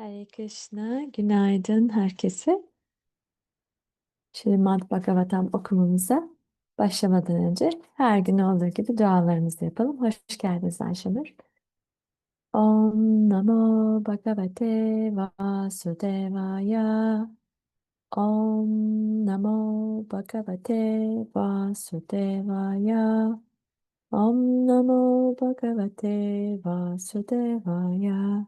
Hare Krishna, günaydın herkese. Şrimad Bhagavatam okumamıza başlamadan önce her gün olduğu gibi dualarımızı yapalım. Hoş geldiniz Ayşenur. Om Namo Bhagavate Vasudevaya. Om Namo Bhagavate Vasudevaya. Om Namo Bhagavate Vasudevaya.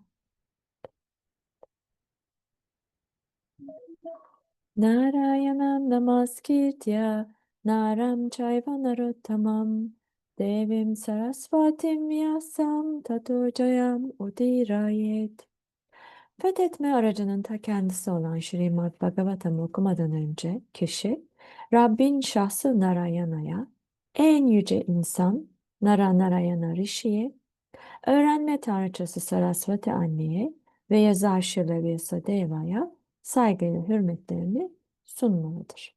Narayanam namaskirtya naram chaiva narottamam devim sarasvatim vyasam tato jayam udirayet. Fethetme aracının ta kendisi olan Şrimad Bhagavatam'ı okumadan önce kişi Rabbin şahsı Narayana'ya, en yüce insan Nara Narayana Rishi'ye, öğrenme tanrıçası Sarasvati anneye ve yazar Şila Vyasadeva'ya saygıyla hürmetlerini sunmalıdır.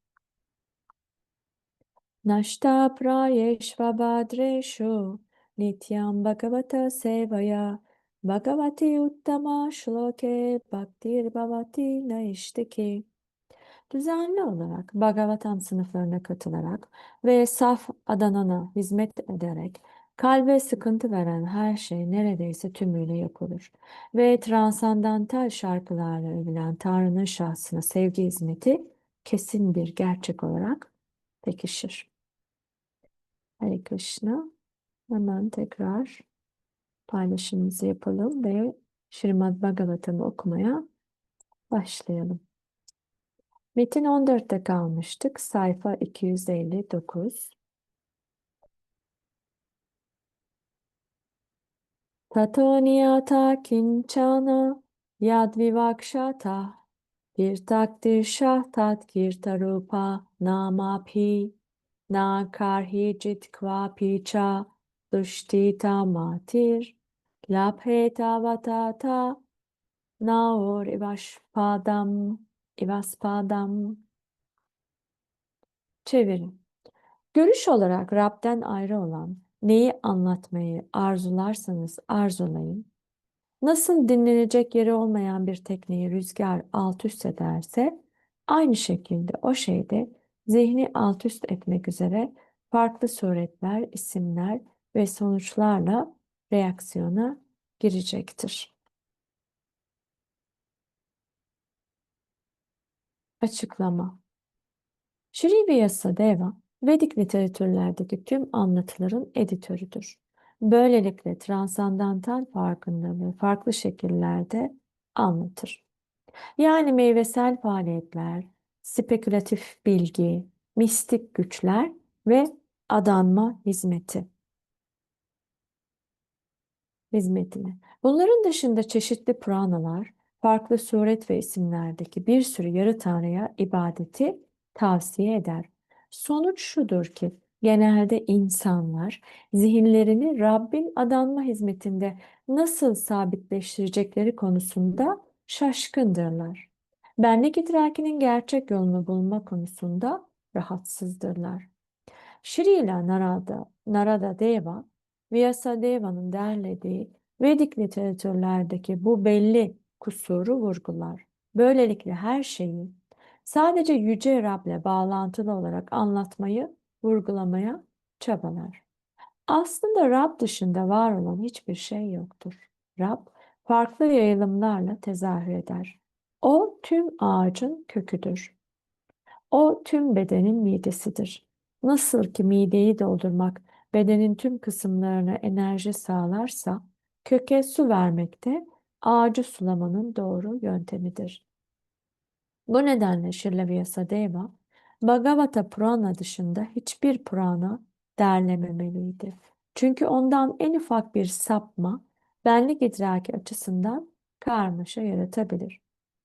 Nashta prayeshvabhadreshu nityam bhagavata sevaya bhagavati uttama shloke bhaktir bhavati naishtiki. Düzenli olarak Bhagavatam sınıflarına katılarak ve saf Adanana hizmet ederek kalbe sıkıntı veren her şey neredeyse tümüyle yok olur. Ve transandantal şarkılarla övülen Tanrı'nın şahsına sevgi hizmeti kesin bir gerçek olarak pekişir. Hare Krishna. Hemen tekrar paylaşımımızı yapalım ve Şrimad Bhagavatam'ı okumaya başlayalım. Metin 14'te kalmıştık. Sayfa 259. Tato niyata kinchana yadvivakshata bir takdir şahtat kirtarupa namapi na karhi jitkva picha dushtita matir labheta vatata naor ivashpadam ivaspadam Çevirin. Görüş olarak Rab'den ayrı olan neyi anlatmayı arzularsanız arzulayın. Nasıl dinlenecek yeri olmayan bir tekneyi rüzgar alt üst ederse aynı şekilde o şeyde zihni alt üst etmek üzere farklı suretler, isimler ve sonuçlarla reaksiyona girecektir. Açıklama Shri Vyasadeva, Vedik literatürlerdeki tüm anlatıların editörüdür. Böylelikle transandantal farkındalığı farklı şekillerde anlatır. Yani meyvesel faaliyetler, spekülatif bilgi, mistik güçler ve adanma hizmeti. Hizmetini. Bunların dışında çeşitli pranalar, farklı suret ve isimlerdeki bir sürü yarı tanrıya ibadeti tavsiye eder. Sonuç şudur ki genelde insanlar zihinlerini Rabbin adanma hizmetinde nasıl sabitleştirecekleri konusunda şaşkındırlar. Benlik idrakinin gerçek yolunu bulma konusunda rahatsızdırlar. Şrila Narada, Narada Deva, Vyasadeva'nın derlediği Vedik literatürlerdeki bu belli kusuru vurgular. Böylelikle her şeyi sadece Yüce Rab'le bağlantılı olarak anlatmayı, vurgulamaya çabalar. Aslında Rab dışında var olan hiçbir şey yoktur. Rab farklı yayılımlarla tezahür eder. O tüm ağacın köküdür. O tüm bedenin midesidir. Nasıl ki mideyi doldurmak bedenin tüm kısımlarına enerji sağlarsa, köke su vermek de ağacı sulamanın doğru yöntemidir. Bu nedenle Şrila Vyasadeva, Bhagavata Purana dışında hiçbir Purana derlememeliydi. Çünkü ondan en ufak bir sapma, benlik idraki açısından karmaşa yaratabilir.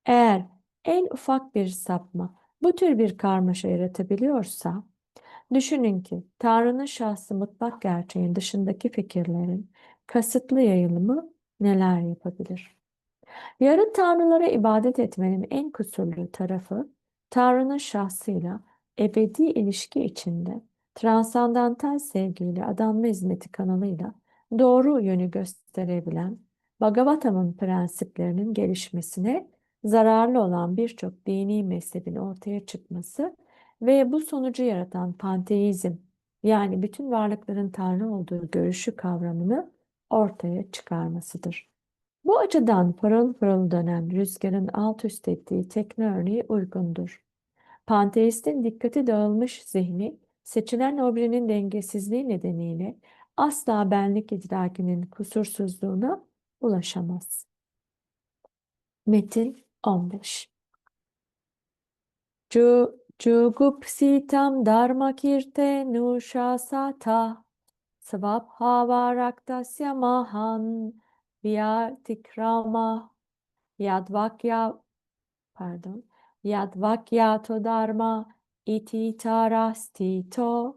Eğer en ufak bir sapma bu tür bir karmaşa yaratabiliyorsa, düşünün ki Tanrı'nın şahsı mutlak gerçeğin dışındaki fikirlerin kasıtlı yayılımı neler yapabilir? Yarı tanrılara ibadet etmenin en kusurlu tarafı, Tanrı'nın şahsıyla ebedi ilişki içinde transandantal sevgiyle adanma hizmeti kanalıyla doğru yönü gösterebilen Bhagavatam'ın prensiplerinin gelişmesine zararlı olan birçok dini mezhebin ortaya çıkması ve bu sonucu yaratan panteizm yani bütün varlıkların Tanrı olduğu görüşü kavramını ortaya çıkarmasıdır. Bu açıdan pırıl pırıl dönen rüzgarın alt üst ettiği tekne örneği uygundur. Panteistin dikkati dağılmış zihni, seçilen objenin dengesizliği nedeniyle asla benlik idrakinin kusursuzluğuna ulaşamaz. Metin 15 Cu Cugupsitam dharmakirte nushasata svabhavaraktasya mahan vyatikrama yadvakya pardon yadvakyato dharma iti tarastito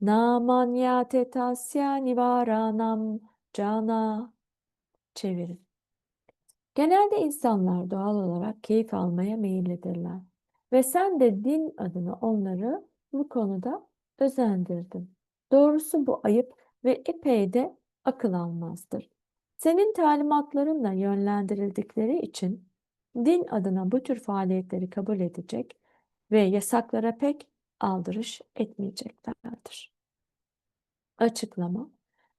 namanyate tasya nivaranam cana çevirin. Genelde insanlar doğal olarak keyif almaya meyillidirler. Ve sen de din adına onları bu konuda özendirdin. Doğrusu bu ayıp ve epey de akıl almazdır. Senin talimatlarınla yönlendirildikleri için din adına bu tür faaliyetleri kabul edecek ve yasaklara pek aldırış etmeyeceklerdir. Açıklama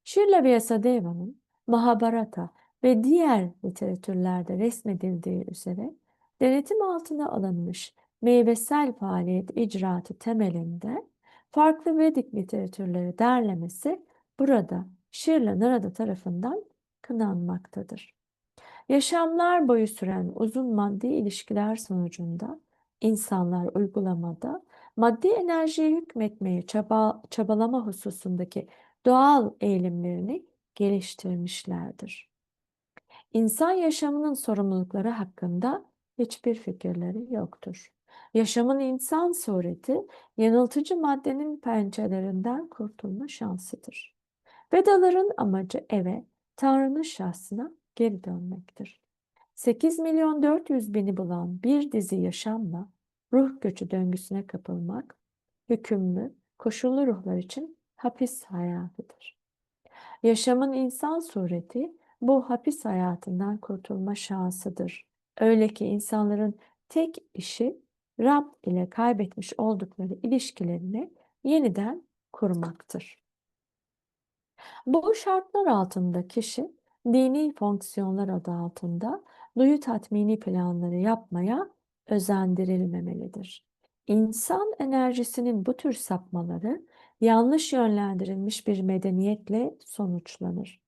Şirla Vyasadeva'nın Mahabharata ve diğer literatürlerde resmedildiği üzere denetim altına alınmış meyvesel faaliyet icraatı temelinde farklı Vedik literatürleri derlemesi burada Şirla Narada tarafından kınanmaktadır. Yaşamlar boyu süren uzun maddi ilişkiler sonucunda insanlar uygulamada maddi enerjiye hükmetmeye çaba, çabalama hususundaki doğal eğilimlerini geliştirmişlerdir. İnsan yaşamının sorumlulukları hakkında hiçbir fikirleri yoktur. Yaşamın insan sureti, yanıltıcı maddenin pençelerinden kurtulma şansıdır. Vedaların amacı eve, Tanrı'nın şahsına geri dönmektir. 8 milyon 400 bini bulan bir dizi yaşamla ruh göçü döngüsüne kapılmak, hükümlü, koşullu ruhlar için hapis hayatıdır. Yaşamın insan sureti bu hapis hayatından kurtulma şansıdır. Öyle ki insanların tek işi Rab ile kaybetmiş oldukları ilişkilerini yeniden kurmaktır. Bu şartlar altında kişi dini fonksiyonlar adı altında duyu tatmini planları yapmaya özendirilmemelidir. İnsan enerjisinin bu tür sapmaları yanlış yönlendirilmiş bir medeniyetle sonuçlanır.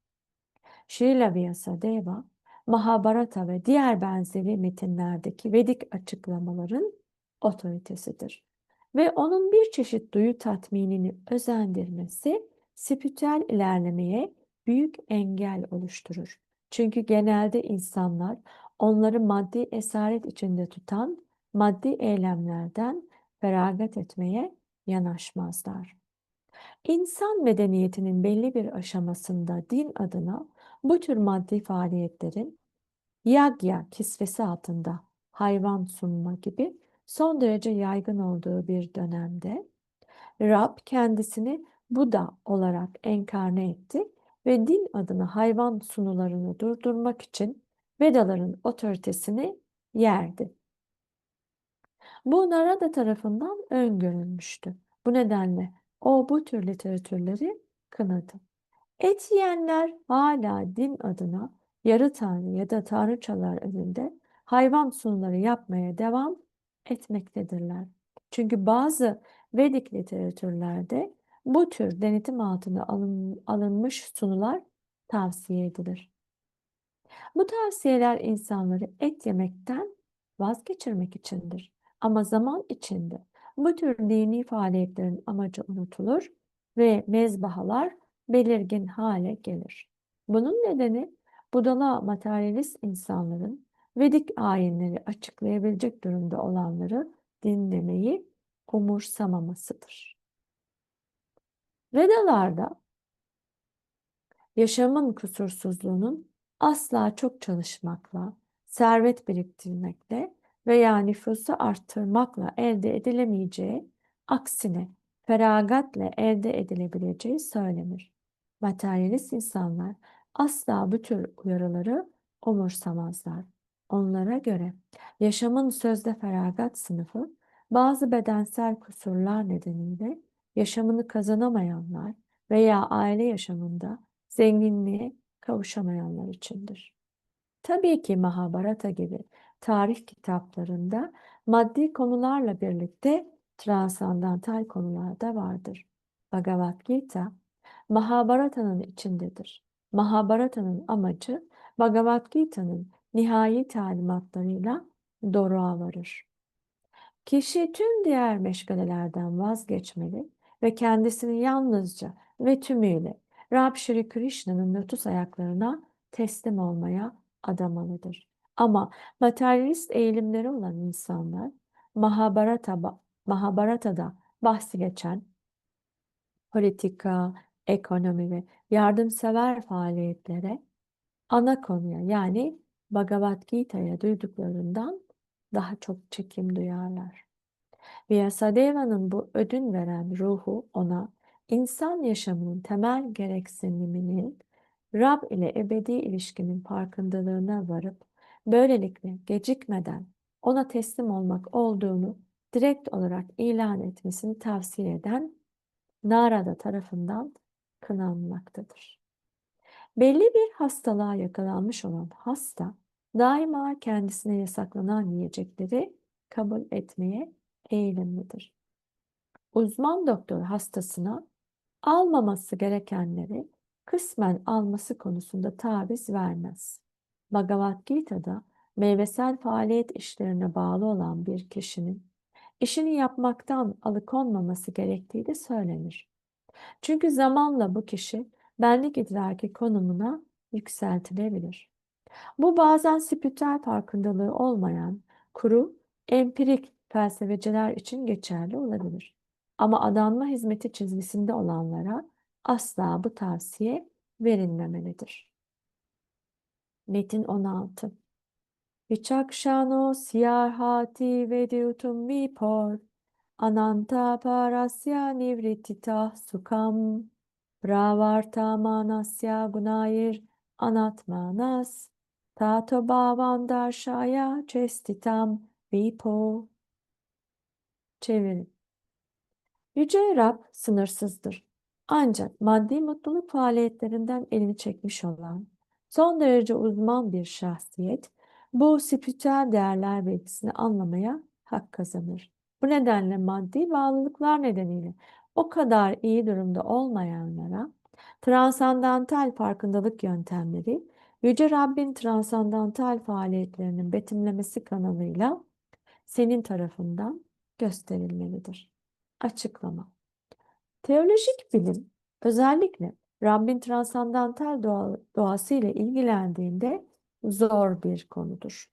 Srila Vyasadeva, Mahabharata ve diğer benzeri metinlerdeki Vedik açıklamaların otoritesidir. Ve onun bir çeşit duyu tatminini özendirmesi spiritüel ilerlemeye büyük engel oluşturur. Çünkü genelde insanlar onları maddi esaret içinde tutan maddi eylemlerden feragat etmeye yanaşmazlar. İnsan medeniyetinin belli bir aşamasında din adına bu tür maddi faaliyetlerin yagya kisvesi altında hayvan sunma gibi son derece yaygın olduğu bir dönemde Rab kendisini Buda olarak enkarne etti ve din adına hayvan sunularını durdurmak için Vedaların otoritesini yerdi. Bu Narada tarafından öngörülmüştü. Bu nedenle o bu tür literatürleri kınadı. Et yiyenler hala din adına yarı tanrı ya da tanrıçalar önünde hayvan sunuları yapmaya devam etmektedirler. Çünkü bazı Vedik literatürlerde bu tür denetim altına alın, alınmış sunular tavsiye edilir. Bu tavsiyeler insanları et yemekten vazgeçirmek içindir. Ama zaman içinde bu tür dini faaliyetlerin amacı unutulur ve mezbahalar belirgin hale gelir. Bunun nedeni budala materyalist insanların Vedik ayinleri açıklayabilecek durumda olanları dinlemeyi umursamamasıdır. Vedalarda yaşamın kusursuzluğunun asla çok çalışmakla, servet biriktirmekle veya nüfusu arttırmakla elde edilemeyeceği, aksine feragatle elde edilebileceği söylenir. Materyalist insanlar asla bu tür uyarıları umursamazlar. Onlara göre yaşamın sözde feragat sınıfı bazı bedensel kusurlar nedeniyle yaşamını kazanamayanlar veya aile yaşamında zenginliğe kavuşamayanlar içindir. Tabii ki Mahabharata gibi tarih kitaplarında maddi konularla birlikte transandantal konular da vardır. Bhagavad Gita Mahabharata'nın içindedir. Mahabharata'nın amacı Bhagavad Gita'nın nihai talimatlarıyla doruğa varır. Kişi tüm diğer meşgalelerden vazgeçmeli ve kendisini yalnızca ve tümüyle Rab Shri Krishna'nın lotus ayaklarına teslim olmaya adamalıdır. Ama materyalist eğilimleri olan insanlar Mahabharata, Mahabharata'da bahsi geçen politika, ekonomi ve yardımsever faaliyetlere ana konuya yani Bhagavad Gita'ya duyduklarından daha çok çekim duyarlar. Vyasadeva'nın bu ödün veren ruhu ona insan yaşamının temel gereksiniminin Rab ile ebedi ilişkinin farkındalığına varıp böylelikle gecikmeden ona teslim olmak olduğunu direkt olarak ilan etmesini tavsiye eden Narada tarafından kınanmaktadır. Belli bir hastalığa yakalanmış olan hasta daima kendisine yasaklanan yiyecekleri kabul etmeye eğilimlidir. Uzman doktor hastasına almaması gerekenleri kısmen alması konusunda taviz vermez. Bhagavad Gita'da meyvesel faaliyet işlerine bağlı olan bir kişinin işini yapmaktan alıkonmaması gerektiği de söylenir. Çünkü zamanla bu kişi benlik idraki konumuna yükseltilebilir. Bu bazen spiritüel farkındalığı olmayan, kuru, empirik felsefeciler için geçerli olabilir. Ama adanma hizmeti çizgisinde olanlara asla bu tavsiye verilmemelidir. Metin 16 Vichakshano siyarhati vediutum vipor ananta parasya nivritita sukam. Pravartamanasya gunayir anatmanas tato bhavandarshaya chestitam vipo Çevirin. Yüce Rab sınırsızdır. Ancak maddi mutluluk faaliyetlerinden elini çekmiş olan son derece uzman bir şahsiyet bu spiritüel değerler bilgisini anlamaya hak kazanır. Bu nedenle maddi bağlılıklar nedeniyle o kadar iyi durumda olmayanlara transandantal farkındalık yöntemleri Yüce Rabbin transandantal faaliyetlerinin betimlemesi kanalıyla senin tarafından gösterilmelidir. Açıklama Teolojik bilim özellikle Rabbin transandantal doğa, doğası ile ilgilendiğinde zor bir konudur.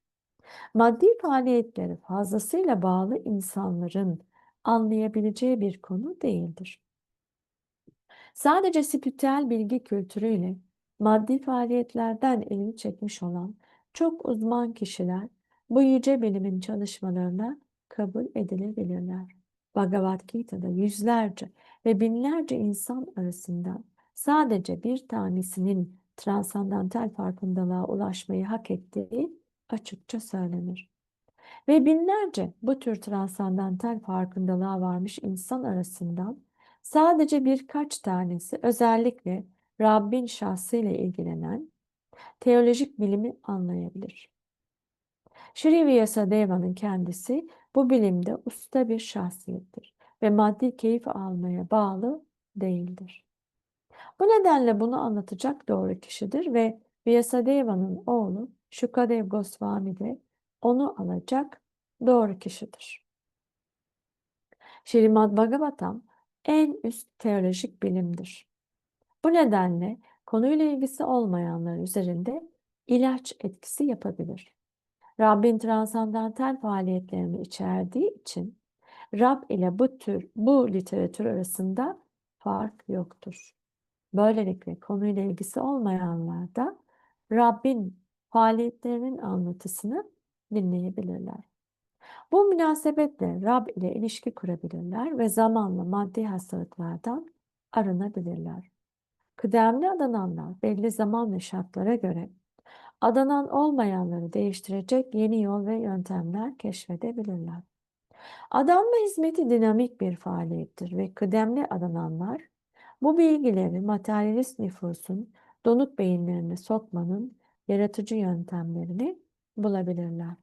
Maddi faaliyetlere fazlasıyla bağlı insanların anlayabileceği bir konu değildir. Sadece spiritüel bilgi kültürüyle maddi faaliyetlerden elini çekmiş olan çok uzman kişiler bu yüce bilimin çalışmalarına kabul edilebilirler. Bhagavad Gita'da yüzlerce ve binlerce insan arasından sadece bir tanesinin transandantal farkındalığa ulaşmayı hak ettiği açıkça söylenir. Ve binlerce bu tür transandantal farkındalığa varmış insan arasından sadece birkaç tanesi özellikle Rabbin şahsıyla ilgilenen teolojik bilimi anlayabilir. Shri Vyasadeva'nın kendisi bu bilimde usta bir şahsiyettir ve maddi keyif almaya bağlı değildir. Bu nedenle bunu anlatacak doğru kişidir ve Vyasadeva'nın oğlu Shukadev Goswami de onu alacak doğru kişidir. Şrimad Bhagavatam en üst teolojik bilimdir. Bu nedenle konuyla ilgisi olmayanlar üzerinde ilaç etkisi yapabilir. Rabbin transandantal faaliyetlerini içerdiği için Rab ile bu tür bu literatür arasında fark yoktur. Böylelikle konuyla ilgisi olmayanlar da Rabbin faaliyetlerinin anlatısını dinleyebilirler. Bu münasebetle Rab ile ilişki kurabilirler ve zamanla maddi hastalıklardan arınabilirler. Kıdemli adananlar belli zaman ve şartlara göre adanan olmayanları değiştirecek yeni yol ve yöntemler keşfedebilirler. Adanma hizmeti dinamik bir faaliyettir ve kıdemli adananlar bu bilgileri materyalist nüfusun donuk beyinlerine sokmanın yaratıcı yöntemlerini bulabilirler.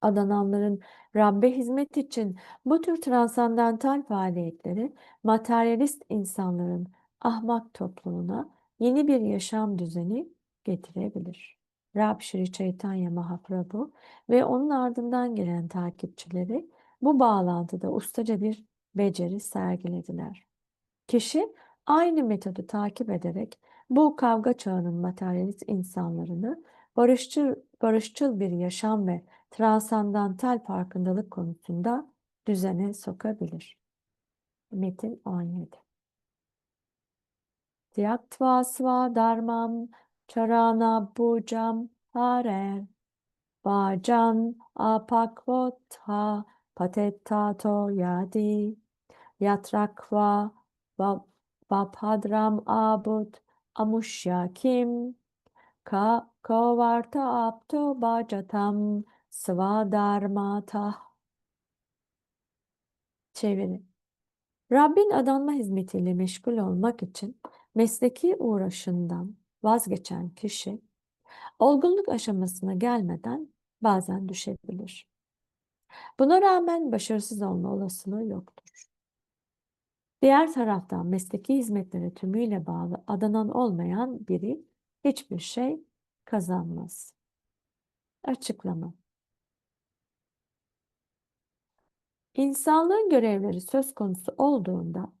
Adananların Rabbe hizmet için bu tür transandantal faaliyetleri materyalist insanların ahmak toplumuna yeni bir yaşam düzeni getirebilir. Rab Shri Chaitanya Mahaprabhu ve onun ardından gelen takipçileri bu bağlantıda ustaca bir beceri sergilediler. Kişi aynı metodu takip ederek bu kavga çağının materyalist insanlarını barışçıl, barışçıl bir yaşam ve transandantal farkındalık konusunda düzene sokabilir. Metin 17 Tyaktva sva dharmam charana bujam harer vajan apakvotha patettato yadi yatrakva vapadram abud amushya kim ka kavarta apto bajatam Svadarmata. Çeviri. Rabbin adanma hizmetiyle meşgul olmak için mesleki uğraşından vazgeçen kişi olgunluk aşamasına gelmeden bazen düşebilir. Buna rağmen başarısız olma olasılığı yoktur. Diğer taraftan mesleki hizmetlere tümüyle bağlı adanan olmayan biri hiçbir şey kazanmaz. Açıklama İnsanlığın görevleri söz konusu olduğunda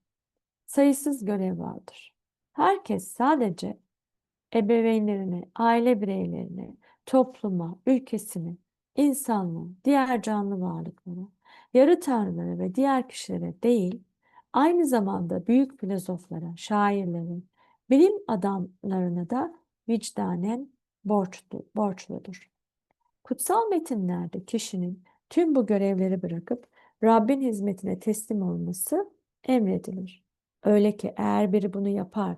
sayısız görev vardır. Herkes sadece ebeveynlerine, aile bireylerine, topluma, ülkesine, insanlığa, diğer canlı varlıklara, yarı tanrılara ve diğer kişilere değil, aynı zamanda büyük filozoflara, şairlere, bilim adamlarına da vicdanen borçlu, borçludur. Kutsal metinlerde kişinin tüm bu görevleri bırakıp Rabbin hizmetine teslim olması emredilir. Öyle ki eğer biri bunu yapar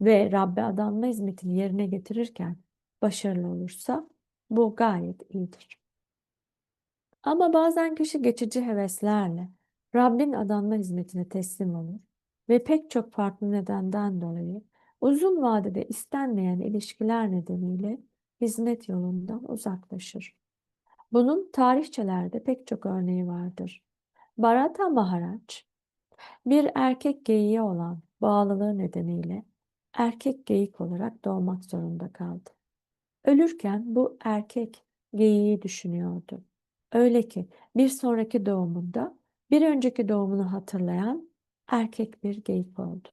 ve Rabbe adanma hizmetini yerine getirirken başarılı olursa bu gayet iyidir. Ama bazen kişi geçici heveslerle Rabbin adanma hizmetine teslim olur ve pek çok farklı nedenden dolayı uzun vadede istenmeyen ilişkiler nedeniyle hizmet yolundan uzaklaşır. Bunun tarihçelerde pek çok örneği vardır. Bharata Maharaj, bir erkek geyiğe olan bağlılığı nedeniyle erkek geyik olarak doğmak zorunda kaldı. Ölürken bu erkek geyiği düşünüyordu. Öyle ki bir sonraki doğumunda bir önceki doğumunu hatırlayan erkek bir geyik oldu.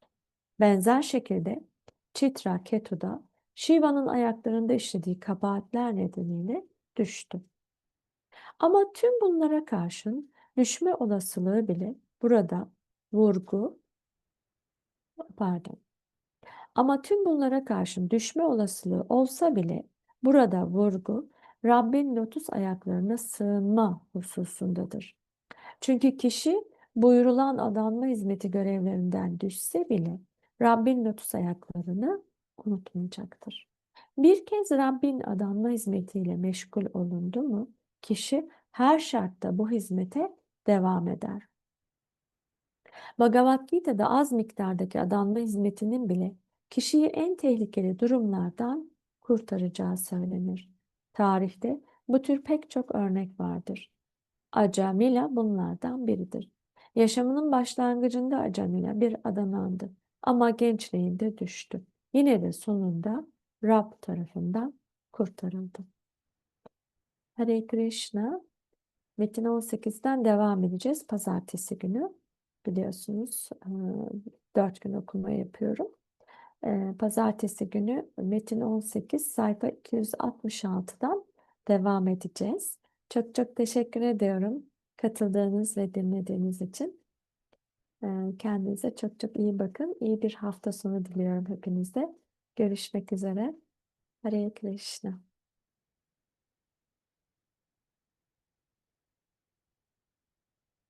Benzer şekilde Chitra Ketu'da Shiva'nın ayaklarında işlediği kabahatler nedeniyle düştü. Ama tüm bunlara karşın düşme olasılığı bile burada vurgu pardon. Ama tüm bunlara karşın düşme olasılığı olsa bile burada vurgu Rabbin lotus ayaklarına sığınma hususundadır. Çünkü kişi buyurulan adanma hizmeti görevlerinden düşse bile Rabbin lotus ayaklarını unutmayacaktır. Bir kez Rabbin adanma hizmetiyle meşgul olundu mu, kişi her şartta bu hizmete devam eder. Bhagavad Gita'da az miktardaki adanma hizmetinin bile kişiyi en tehlikeli durumlardan kurtaracağı söylenir. Tarihte bu tür pek çok örnek vardır. Acamila bunlardan biridir. Yaşamının başlangıcında Acamila bir adanandı ama gençliğinde düştü. Yine de sonunda Rab tarafından kurtarıldı. Hare Krishna. Metin 18'den devam edeceğiz. Pazartesi günü biliyorsunuz 4 gün okuma yapıyorum. Pazartesi günü Metin 18 sayfa 266'dan devam edeceğiz. Çok çok teşekkür ediyorum katıldığınız ve dinlediğiniz için. Kendinize çok çok iyi bakın. İyi bir hafta sonu diliyorum hepinize. Görüşmek üzere. Hare Krishna.